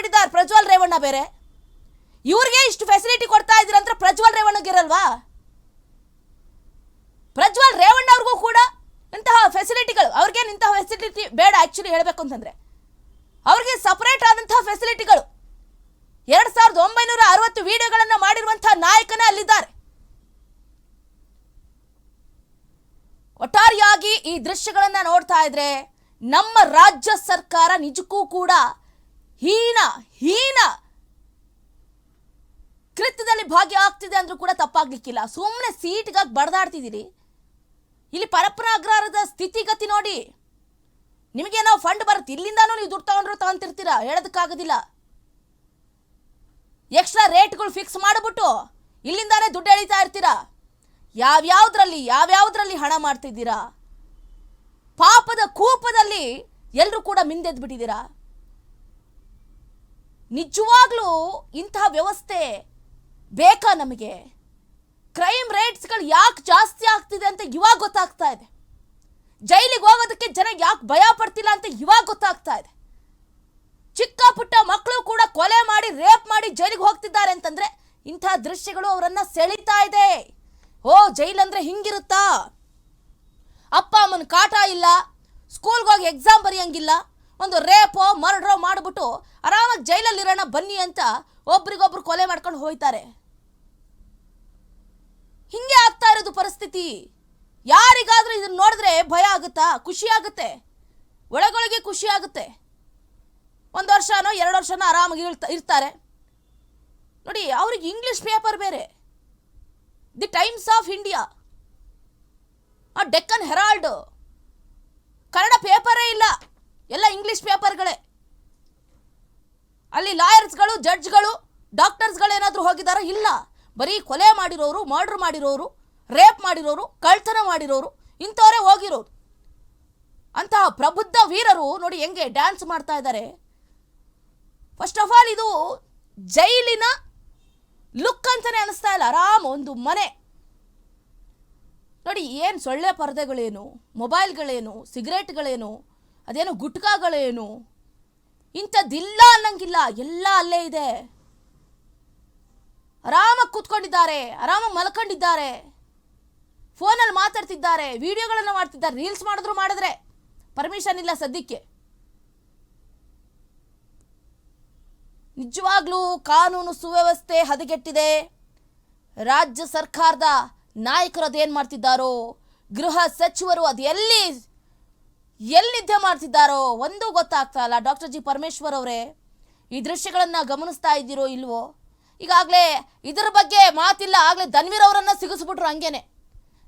ಬಿಟ್ಟಿದ್ದಾರೆ. ಪ್ರಜ್ವಲ್ ರೇವಣ್ಣ ಬೇರೆ. ಇವ್ರಿಗೆ ಇಷ್ಟು ಫೆಸಿಲಿಟಿ ಕೊಡ್ತಾ ಇದ್ರಂದ್ರೆ ಪ್ರಜ್ವಲ್ ರೇವಣ್ಣಗಿರಲ್ವಾ ಪ್ರಜ್ವಲ್ ರೇವಣ್ಣ ಅವ್ರಿಗೂ ಕೂಡ ಇಂತಹ ಫೆಸಿಲಿಟಿಗಳು ಅವ್ರಿಗೇನು ಇಂತಹ ಫೆಸಿಲಿಟಿ ಬೇಡ ಆಕ್ಚುಲಿ ಹೇಳಬೇಕು ಅಂತಂದ್ರೆ. ಅವ್ರಿಗೆ ಸಪರೇಟ್ ಆದಂತಹ ಫೆಸಿಲಿಟಿಗಳು ಎರಡ್ ಸಾವಿರದ ಒಂಬೈನೂರ ಅರವತ್ತು ವಿಡಿಯೋಗಳನ್ನ ಮಾಡಿರುವಂತಹ ನಾಯಕನೇ ಅಲ್ಲಿದ್ದಾರೆ. ಒಟ್ಟಾರೆಯಾಗಿ ಈ ದೃಶ್ಯಗಳನ್ನ ನೋಡ್ತಾ ಇದ್ರೆ ನಮ್ಮ ರಾಜ್ಯ ಸರ್ಕಾರ ನಿಜಕ್ಕೂ ಕೂಡ ಹೀನ ಹೀನ. ಕೃತ್ಯದಲ್ಲಿ ಭಾಗಿಯಾಗ್ತಿದೆ ಅಂದ್ರೂ ಕೂಡ ತಪ್ಪಾಗ್ಲಿಕ್ಕಿಲ್ಲ. ಸುಮ್ಮನೆ ಸೀಟ್ಗಾಗಿ ಬಡದಾಡ್ತಿದ್ದೀರಿ. ಇಲ್ಲಿ ಪರಪ್ಪನ ಅಗ್ರಹಾರದ ಸ್ಥಿತಿಗತಿ ನೋಡಿ. ನಿಮಗೇನೋ ಫಂಡ್ ಬರುತ್ತೆ. ಇಲ್ಲಿಂದಾನು ನೀವು ದುಡ್ಡು ತಗೊಂಡ್ರು ತಗೊಂತಿರ್ತೀರಾ? ಹೇಳೋದಕ್ಕಾಗೋದಿಲ್ಲ. ಎಕ್ಸ್ಟ್ರಾ ರೇಟ್ಗಳು ಫಿಕ್ಸ್ ಮಾಡಿಬಿಟ್ಟು ಇಲ್ಲಿಂದಾನೇ ದುಡ್ಡು ಎಳಿತಾ ಇರ್ತೀರಾ? ಯಾವ್ಯಾವ್ದ್ರಲ್ಲಿ ಯಾವ್ಯಾವ್ದ್ರಲ್ಲಿ ಹಣ ಮಾಡ್ತಿದ್ದೀರಾ? ಪಾಪದ ಕೂಪದಲ್ಲಿ ಎಲ್ಲರೂ ಕೂಡ ಮಿಂದೆದ್ದು ಬಿಟ್ಟಿದ್ದೀರಾ ನಿಜವಾಗ್ಲೂ ಇಂತಹ ವ್ಯವಸ್ಥೆ ಬೇಕಾ ನಮಗೆ? ಕ್ರೈಮ್ ರೇಟ್ಸ್ಗಳು ಯಾಕೆ ಜಾಸ್ತಿ ಆಗ್ತಿದೆ ಅಂತ ಇವಾಗ ಗೊತ್ತಾಗ್ತಾ ಇದೆ. ಜೈಲಿಗೆ ಹೋಗೋದಕ್ಕೆ ಜನ ಯಾಕೆ ಭಯ ಪಡ್ತಿಲ್ಲ ಅಂತ ಇವಾಗ ಗೊತ್ತಾಗ್ತಾ ಇದೆ. ಚಿಕ್ಕ ಪುಟ್ಟ ಮಕ್ಕಳು ಕೂಡ ಕೊಲೆ ಮಾಡಿ ರೇಪ್ ಮಾಡಿ ಜೈಲಿಗೆ ಹೋಗ್ತಿದ್ದಾರೆ ಅಂತಂದ್ರೆ ಇಂತಹ ದೃಶ್ಯಗಳು ಅವರನ್ನ ಸೆಳೀತಾ ಇದೆ. ಓ ಜೈಲಂದ್ರೆ ಹಿಂಗಿರುತ್ತಾ? ಅಪ್ಪ ಅಮ್ಮನ ಕಾಟ ಇಲ್ಲ ಸ್ಕೂಲ್ಗೆ ಹೋಗಿ ಎಕ್ಸಾಮ್ ಬರೆಯಂಗಿಲ್ಲ ಒಂದು ರೇಪೋ, ಮರ್ಡ್ರೋ ಮಾಡಿಬಿಟ್ಟು ಆರಾಮಾಗಿ ಜೈಲಲ್ಲಿರೋಣ, ಬನ್ನಿ ಅಂತ ಒಬ್ರಿಗೊಬ್ರು ಕೊಲೆ ಮಾಡ್ಕೊಂಡು ಹೋಯ್ತಾರೆ. ಹಿಂಗೆ ಆಗ್ತಾ ಇರೋದು ಪರಿಸ್ಥಿತಿ. ಯಾರಿಗಾದ್ರೂ ಇದನ್ನ ನೋಡಿದ್ರೆ ಭಯ ಆಗುತ್ತಾ? ಖುಷಿ ಆಗುತ್ತೆ. ಒಳಗೊಳಗೆ ಖುಷಿ ಆಗುತ್ತೆ. ಒಂದು ವರ್ಷನೋ, ಎರಡು ವರ್ಷನೋ ಆರಾಮಾಗಿ ಇರ್ತ- ಇರ್ತಾರೆ. ನೋಡಿ, ಅವ್ರಿಗೆ ಇಂಗ್ಲಿಷ್ ಪೇಪರ್ ಬೇರೆ. ದಿ ಟೈಮ್ಸ್ ಆಫ್ ಇಂಡಿಯಾ ಆ ಡೆಕ್ಕನ್ ಹೆರಾಲ್ಡ್. ಕನ್ನಡ ಪೇಪರೇ ಇಲ್ಲ. ಎಲ್ಲ ಇಂಗ್ಲಿಷ್ ಪೇಪರ್ಗಳೇ ಅಲ್ಲಿ ಲಾಯರ್ಸ್ಗಳು ಜಡ್ಜ್ಗಳು ಡಾಕ್ಟರ್ಸ್ಗಳು ಏನಾದರೂ ಹೋಗಿದಾರಾ? ಇಲ್ಲ. ಬರೀ ಕೊಲೆ ಮಾಡಿರೋರು ಮರ್ಡ್ರ್ ಮಾಡಿರೋರು ರೇಪ್ ಮಾಡಿರೋರು ಕಳ್ತನ ಮಾಡಿರೋರು, ಇಂಥವರೇ ಹೋಗಿರೋರು ಅಂತಹ ಪ್ರಬುದ್ಧ ವೀರರು ನೋಡಿ ಹೆಂಗೆ ಡ್ಯಾನ್ಸ್ ಮಾಡ್ತಾ ಇದ್ದಾರೆ ಫಸ್ಟ್ ಆಫ್ ಆಲ್ ಇದು ಜೈಲಿನ ಲುಕ್ ಅಂತಾನೆ ಅನಿಸ್ತಾ ಇಲ್ಲ. ಆರಾಮ್ ಒಂದು ಮನೆ. ನೋಡಿ, ಏನು ಸೊಳ್ಳೆ ಪರದೆಗಳೇನು ಮೊಬೈಲ್ಗಳೇನು ಸಿಗರೇಟ್ಗಳೇನು ಅದೇನು ಗುಟ್ಕಾಗಳೇನು? ಇಂಥದ್ದಿಲ್ಲ ಅನ್ನಂಗಿಲ್ಲ, ಎಲ್ಲ ಅಲ್ಲೇ ಇದೆ. ಆರಾಮಾಗಿ ಕೂತ್ಕೊಂಡಿದ್ದಾರೆ, ಆರಾಮಾಗಿ ಮಲ್ಕೊಂಡಿದ್ದಾರೆ. ಫೋನಲ್ಲಿ ಮಾತಾಡ್ತಿದ್ದಾರೆ, ವಿಡಿಯೋಗಳನ್ನು ಮಾಡ್ತಿದ್ದಾರೆ, ರೀಲ್ಸ್ ಮಾಡಿದ್ರು ಮಾಡಿದ್ರೆ. ಪರ್ಮಿಷನ್ ಇಲ್ಲ ಸದ್ಯಕ್ಕೆ. ನಿಜವಾಗ್ಲೂ ಕಾನೂನು ಸುವ್ಯವಸ್ಥೆ ಹದಗೆಟ್ಟಿದೆ. ರಾಜ್ಯ ಸರ್ಕಾರದ ನಾಯಕರು ಅದೇನು ಮಾಡ್ತಿದ್ದಾರೋ, ಗೃಹ ಸಚಿವರು ಅದು ಎಲ್ಲಿ ಎಲ್ಲಿ ನಿದ್ದೆ ಮಾಡ್ತಿದ್ದಾರೋ ಒಂದೂ ಗೊತ್ತಾಗ್ತಾ ಇಲ್ಲ. ಡಾಕ್ಟರ್ ಜಿ ಪರಮೇಶ್ವರ್ ಅವರೇ, ಈ ದೃಶ್ಯಗಳನ್ನು ಗಮನಿಸ್ತಾ ಇದ್ದೀರೋ ಇಲ್ವೋ? ಈಗಾಗಲೇ ಇದರ ಬಗ್ಗೆ ಮಾತಿಲ್ಲ. ಆಗಲೇ ಧನ್ವೀರ್ ಅವರನ್ನ ಸಿಗಿಸ್ಬಿಟ್ರು ಹಂಗೇನೆ.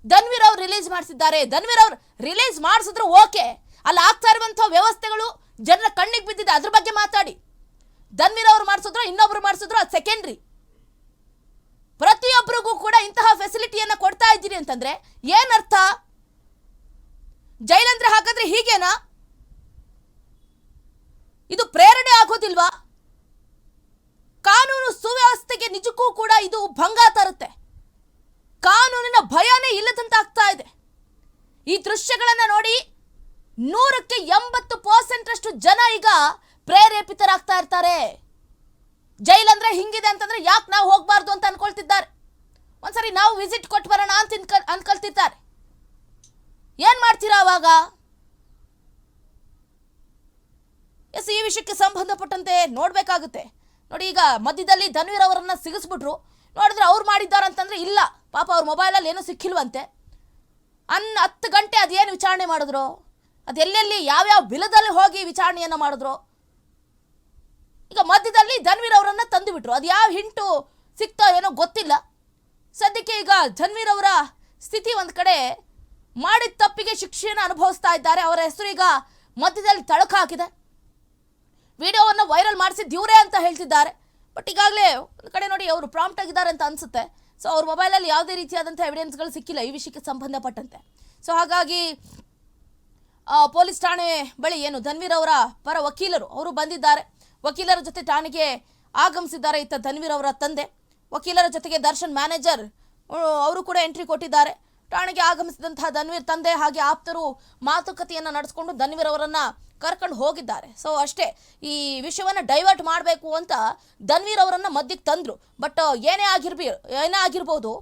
ಧನ್ವೀರ್ ಅವ್ರು ರಿಲೀಸ್ ಮಾಡಿಸಿದ್ದಾರೆ. ಧನ್ವೀರ್ ಅವ್ರು ರಿಲೀಸ್ ಮಾಡಿಸಿದ್ರು ಓಕೆ. ಅಲ್ಲಿ ಆಗ್ತಾ ಇರುವಂಥ ವ್ಯವಸ್ಥೆಗಳು ಜನರ ಕಣ್ಣಿಗೆ ಬಿದ್ದಿದೆ. ಅದ್ರ ಬಗ್ಗೆ ಮಾತಾಡಿ. ಧನ್ವೀರ್ ಅವ್ರು ಮಾಡಿಸಿದ್ರು ಇನ್ನೊಬ್ರು ಮಾಡಿಸಿದ್ರು ಅದು ಸೆಕೆಂಡ್ರಿ ಪ್ರತಿಯೊಬ್ಬರಿಗೂ ಕೂಡ ಇಂತಹ ಫೆಸಿಲಿಟಿಯನ್ನು ಕೊಡ್ತಾ ಇದ್ದೀರಿ ಅಂತಂದ್ರೆ ಏನರ್ಥ ಜೈಲಂದ್ರೆ ಹಾಗಾದ್ರೆ ಹೀಗೇನಾ? ಇದು ಪ್ರೇರಣೆ ಆಗೋದಿಲ್ವಾ? ಕಾನೂನು ಸುವ್ಯವಸ್ಥೆಗೆ ನಿಜಕ್ಕೂ ಕೂಡ ಇದು ಭಂಗ ತರುತ್ತೆ. ಕಾನೂನಿನ ಭಯನೇ ಇಲ್ಲದಂತಾಗ್ತಾ ಇದೆ. ಈ ದೃಶ್ಯಗಳನ್ನು ನೋಡಿ ನೂರಕ್ಕೆ ಎಂಬತ್ತು ಪರ್ಸೆಂಟ್ ಅಷ್ಟು ಜನ ಈಗ ಪ್ರೇರೇಪಿತರಾಗ್ತಾ ಇರ್ತಾರೆ. ಜೈಲಂದ್ರೆ ಹಿಂಗಿದೆ ಅಂತಂದ್ರೆ ಯಾಕೆ ನಾವು ಹೋಗ್ಬಾರ್ದು ಅಂತ ಅನ್ಕೊಳ್ತಿದ್ದಾರೆ. ಒಂದ್ಸರಿ ನಾವು ವಿಸಿಟ್ ಕೊಟ್ಟು ಬರೋಣ ಅಂತ ಅನ್ಕ- ಅನ್ಕೊಳ್ತಿದ್ದಾರೆ ಏನ್ ಮಾಡ್ತೀರಾ ಅವಾಗ? ಎಸ್, ಈ ವಿಷಯಕ್ಕೆ ಸಂಬಂಧಪಟ್ಟಂತೆ ನೋಡ್ಬೇಕಾಗುತ್ತೆ. ನೋಡಿ, ಈಗ ಮಧ್ಯದಲ್ಲಿ ಧನ್ವೀರ್ ಅವರನ್ನು ಸಿಗಿಸ್ಬಿಟ್ರು. ನೋಡಿದ್ರೆ ಅವ್ರು ಮಾಡಿದ್ದಾರಂತಂದ್ರೆ ಇಲ್ಲ. ಪಾಪ ಅವ್ರ ಮೊಬೈಲಲ್ಲಿ ಏನೂ ಸಿಕ್ಕಿಲ್ವಂತೆ. ಅನ್ ಹತ್ತು ಗಂಟೆ ಅದೇನು ವಿಚಾರಣೆ ಮಾಡಿದ್ರು? ಅದೆಲ್ಲೆಲ್ಲಿ ಯಾವ್ಯಾವ ಬಿಲದಲ್ಲಿ ಹೋಗಿ ವಿಚಾರಣೆಯನ್ನು ಮಾಡಿದ್ರು? ಈಗ ಮಧ್ಯದಲ್ಲಿ ಧನ್ವೀರ್ ಅವರನ್ನು ತಂದುಬಿಟ್ರು. ಅದು ಯಾವ ಹಿಂಟು ಸಿಕ್ತೋ ಏನೋ ಗೊತ್ತಿಲ್ಲ. ಸದ್ಯಕ್ಕೆ ಈಗ ಧನ್ವೀರ್ ಅವರ ಸ್ಥಿತಿ ಒಂದು ಕಡೆ ಮಾಡಿದ ತಪ್ಪಿಗೆ ಶಿಕ್ಷೆಯನ್ನು ಅನುಭವಿಸ್ತಾ ಇದ್ದಾರೆ. ಅವರ ಹೆಸರು ಈಗ ಮಧ್ಯದಲ್ಲಿ ತಳಕ ಹಾಕಿದೆ. ವಿಡಿಯೋವನ್ನು ವೈರಲ್ ಮಾಡಿಸಿದ್ದು ಇವರೇ ಅಂತ ಹೇಳ್ತಿದ್ದಾರೆ. ಬಟ್ ಈಗಾಗಲೇ ಒಂದು ಕಡೆ ನೋಡಿ ಅವರು ಪ್ರಾಂಪ್ಟ್ ಆಗಿದ್ದಾರೆ ಅಂತ ಅನಿಸುತ್ತೆ. ಸೊ ಅವ್ರ ಮೊಬೈಲಲ್ಲಿ ಯಾವುದೇ ರೀತಿಯಾದಂಥ ಎವಿಡೆನ್ಸ್ಗಳು ಸಿಕ್ಕಿಲ್ಲ. ಈ ವಿಷಯಕ್ಕೆ ಸಂಬಂಧಪಟ್ಟಂತೆ. ಸೊ ಹಾಗಾಗಿ ಪೊಲೀಸ್ ಠಾಣೆ ಬಳಿ ಏನು ಧನ್ವೀರ್ ಅವರ ಪರ ವಕೀಲರು, ಅವರು ಬಂದಿದ್ದಾರೆ. ವಕೀಲರ ಜೊತೆ ಠಾಣೆಗೆ ಆಗಮಿಸಿದ್ದಾರೆ ಇತ್ತ ಧನ್ವೀರ್ ಅವರ ತಂದೆ. ವಕೀಲರ ಜೊತೆಗೆ ದರ್ಶನ್ ಮ್ಯಾನೇಜರ್ ಅವರು ಕೂಡ ಎಂಟ್ರಿ ಕೊಟ್ಟಿದ್ದಾರೆ. ಠಾಣೆಗೆ ಆಗಮಿಸಿದಂತಹ ಧನ್ವೀರ್ ತಂದೆ ಹಾಗೆ ಆಪ್ತರು ಮಾತುಕತೆಯನ್ನು ನಡೆಸಿಕೊಂಡು ಧನ್ವೀರ್ ಅವರನ್ನ ಕರ್ಕೊಂಡು ಹೋಗಿದ್ದಾರೆ. ಸೊ ಅಷ್ಟೇ, ಈ ವಿಷಯವನ್ನ ಡೈವರ್ಟ್ ಮಾಡಬೇಕು ಅಂತ ಧನ್ವೀರ್ ಅವರನ್ನು ಮಧ್ಯಕ್ಕೆ ತಂದ್ರು. ಬಟ್ ಏನೇ ಆಗಿರ್ಬಿ, ಏನೇ ಆಗಿರ್ಬೋದು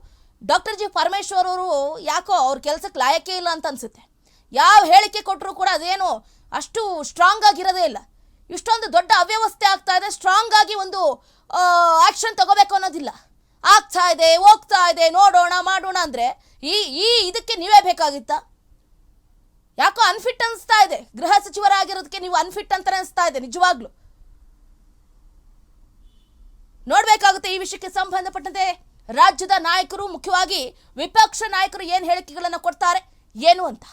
ಡಾಕ್ಟರ್ ಜಿ ಪರಮೇಶ್ವರ್ ಅವರು ಯಾಕೋ ಅವ್ರ ಕೆಲಸಕ್ಕೆ ಲಾಯಕೇ ಇಲ್ಲ ಅಂತ ಅನ್ಸುತ್ತೆ. ಯಾವ ಹೇಳಿಕೆ ಕೊಟ್ಟರು ಕೂಡ ಅದೇನು ಅಷ್ಟು ಸ್ಟ್ರಾಂಗ್ ಆಗಿರೋದೇ ಇಲ್ಲ. ಇಷ್ಟೊಂದು ದೊಡ್ಡ ಅವ್ಯವಸ್ಥೆ ಆಗ್ತಾ ಇದೆ ಸ್ಟ್ರಾಂಗ್ ಆಗಿ ಒಂದು ಆಕ್ಷನ್ ತಗೋಬೇಕು ಅನ್ನೋದಿಲ್ಲ. ಆಗ್ತಾ ಇದೆ, ಹೋಗ್ತಾ ಇದೆ, ನೋಡೋಣ, ಮಾಡೋಣ ಅಂದ್ರೆ ಈ ಈ ಇದಕ್ಕೆ ನೀವೇ ಬೇಕಾಗಿತ್ತಾ? ಯಾಕೋ ಅನ್ಫಿಟ್ ಅನಿಸ್ತಾ ಇದೆ. ಗೃಹ ಸಚಿವರಾಗಿರೋದಕ್ಕೆ ನೀವು ಅನ್ಫಿಟ್ ಅಂತ ಅನಿಸ್ತಾ ಇದೆ, ನಿಜವಾಗ್ಲು. ನೋಡ್ಬೇಕಾಗುತ್ತೆ ಈ ವಿಷಯಕ್ಕೆ ಸಂಬಂಧಪಟ್ಟಂತೆ ರಾಜ್ಯದ ನಾಯಕರು, ಮುಖ್ಯವಾಗಿ ವಿಪಕ್ಷ ನಾಯಕರು ಏನು ಹೇಳಿಕೆಗಳನ್ನು ಕೊಡ್ತಾರೆ, ಏನು ಅಂತ?